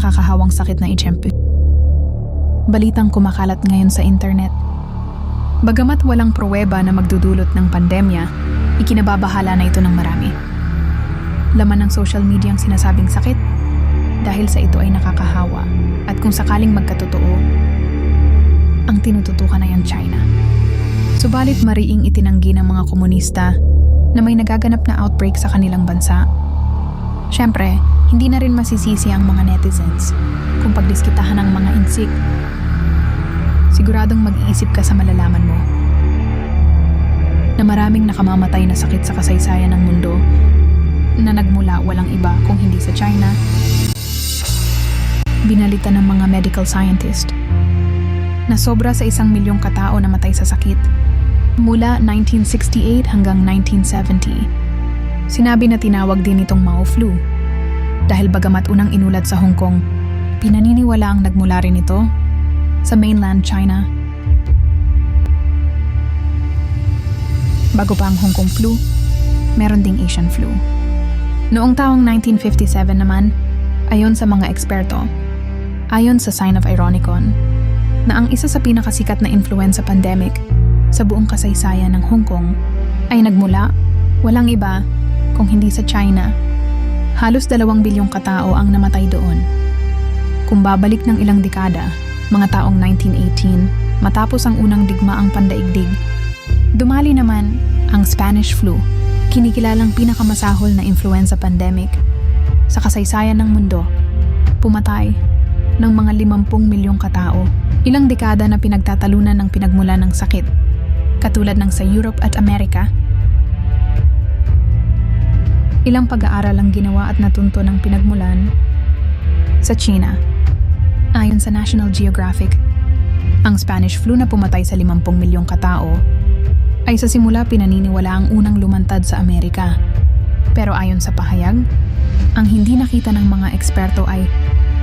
nakakahawang sakit na ityempo. Balitang kumakalat ngayon sa internet. Bagamat walang pruweba na magdudulot ng pandemya, ikinababahala na ito ng marami. Laman ng social media ang sinasabing sakit dahil sa ito ay nakakahawa at kung sakaling magkatotoo, ang tinututukan ay ang China. Subalit mariing itinanggi ng mga komunista na may nagaganap na outbreak sa kanilang bansa. Siyempre, hindi na rin masisisi ang mga netizens kung pagdiskitahan ng mga insik. Siguradong mag-iisip ka sa malalaman mo na maraming nakamamatay na sakit sa kasaysayan ng mundo na nagmula walang iba kung hindi sa China. Binalita ng mga medical scientist na sobra sa isang milyong katao na matay sa sakit mula 1968 hanggang 1970. Sinabi na tinawag din itong Mao flu dahil bagamat unang inulat sa Hong Kong, pinaniniwala ang nagmula rin ito sa mainland China. Bago pa ang Hong Kong flu, meron ding Asian flu. Noong taong 1957 naman, ayon sa mga eksperto, ayon sa Sign of Ironicon, na ang isa sa pinakasikat na influenza pandemic sa buong kasaysayan ng Hong Kong ay nagmula, walang iba, kung hindi sa China. Halos dalawang bilyong katao ang namatay doon. Kung babalik ng ilang dekada, mga taong 1918, matapos ang unang digmaang pandaigdig, dumali naman ang Spanish flu, kinikilalang pinakamasahol na influenza pandemic sa kasaysayan ng mundo. Pumatay ng mga 50 milyong katao, ilang dekada na pinagtatalunan ng pinagmula ng sakit, katulad ng sa Europe at Amerika. Ilang pag-aaral ang ginawa at natunto ng pinagmulan sa China. Ayon sa National Geographic, ang Spanish flu na pumatay sa 50 milyong katao ay sa simula pinaniniwala ang unang lumantad sa Amerika. Pero ayon sa pahayag, ang hindi nakita ng mga eksperto ay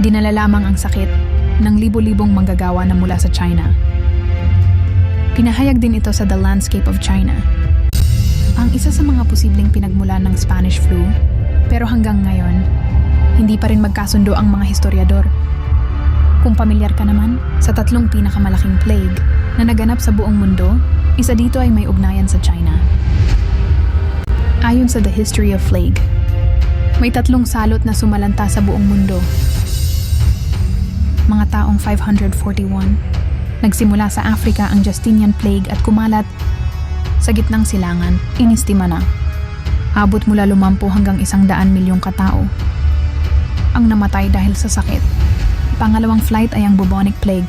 dinala lamang ang sakit ng libo-libong manggagawa na mula sa China. Pinahayag din ito sa The Landscape of China. Ang isa sa mga posibleng pinagmulan ng Spanish flu, pero hanggang ngayon, hindi pa rin magkasundo ang mga historiador. Kung pamilyar ka naman sa tatlong pinakamalaking plague na naganap sa buong mundo, isa dito ay may ugnayan sa China. Ayon sa The History of Plague, may tatlong salot na sumalanta sa buong mundo. Mga taong 541, nagsimula sa Africa ang Justinian Plague at kumalat sa gitnang silangan, inistima na. Abot mula lumampu hanggang isang daan milyong katao. Ang namatay dahil sa sakit. Pangalawang flight ay ang bubonic plague,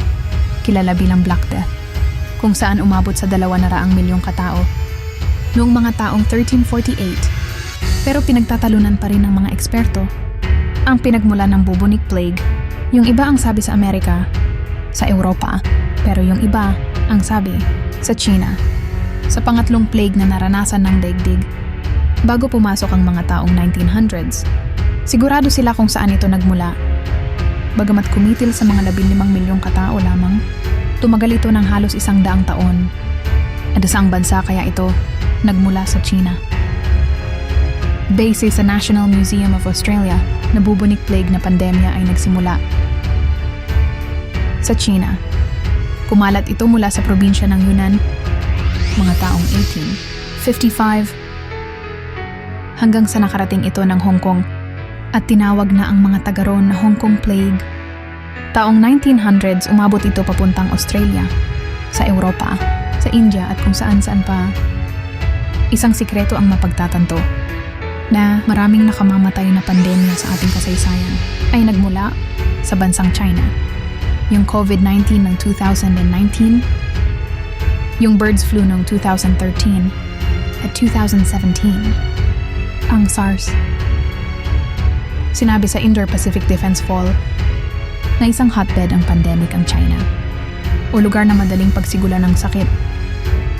kilala bilang Black Death, kung saan umabot sa dalawa na raang milyong katao. Noong mga taong 1348, pero pinagtatalunan pa rin ng mga eksperto. Ang pinagmula ng bubonic plague, yung iba ang sabi sa Amerika, sa Europa, pero yung iba ang sabi sa China sa pangatlong plague na naranasan ng daigdig. Bago pumasok ang mga taong 1900s, sigurado sila kung saan ito nagmula. Bagamat kumitil sa mga 15 milyong katao lamang, tumagal ito ng halos isang daang taon. At isang bansa kaya ito nagmula sa China. Base sa National Museum of Australia, nabubunik plague na pandemya ay nagsimula sa China. Kumalat ito mula sa probinsya ng Yunnan mga taong 1855 hanggang sa nakarating ito ng Hong Kong at tinawag na ang mga taga roon na Hong Kong Plague. Taong 1900s umabot ito papuntang Australia, sa Europa, sa India at kung saan-saan pa. Isang sikreto ang mapagtatanto na maraming nakamamatay na pandemya sa ating kasaysayan ay nagmula sa bansang China. Yung COVID-19 ng 2019 yung birds flu noong 2013 at 2017, ang SARS. Sinabi sa Indo-Pacific Defense Fall na isang hotbed ang pandemic ang China o lugar na madaling pagsigula ng sakit.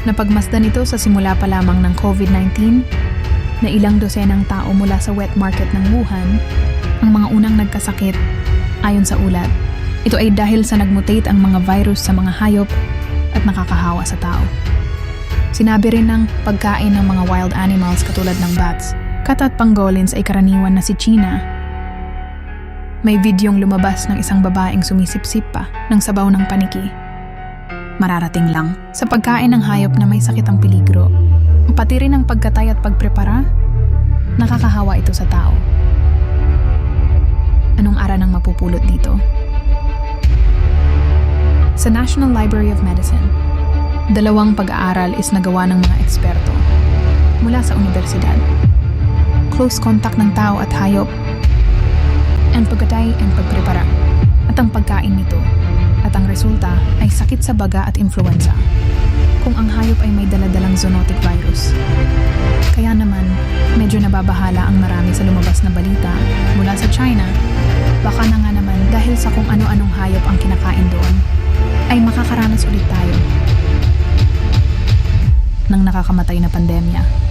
Napagmasdan ito sa simula pa lamang ng COVID-19 na ilang dosenang tao mula sa wet market ng Wuhan ang mga unang nagkasakit ayon sa ulat. Ito ay dahil sa nagmutate ang mga virus sa mga hayop at nakakahawa sa tao. Sinabi rin ng pagkain ng mga wild animals katulad ng bats. Kat at pangolins ay karaniwan na si China. May videong lumabas ng isang babaeng sumisipsip pa ng sabaw ng paniki. Mararating lang sa pagkain ng hayop na may sakit ang peligro. Pati rin ang pagkatay at pagprepara, nakakahawa ito sa tao. Anong aral ang mapupulot dito? Sa National Library of Medicine, dalawang pag-aaral is nagawa ng mga eksperto mula sa universidad. Close contact ng tao at hayop, ang pagkatay and pagprepara, at ang pagkain nito, at ang resulta ay sakit sa baga at influenza. Kung ang hayop ay may daladalang zoonotic virus. Kaya naman, medyo nababahala ang marami sa lumabas na balita mula sa China. Baka na nga naman dahil sa kung ano-anong hayop ang kinakain doon, ay makakaranas ulit tayo ng nakakamatay na pandemya.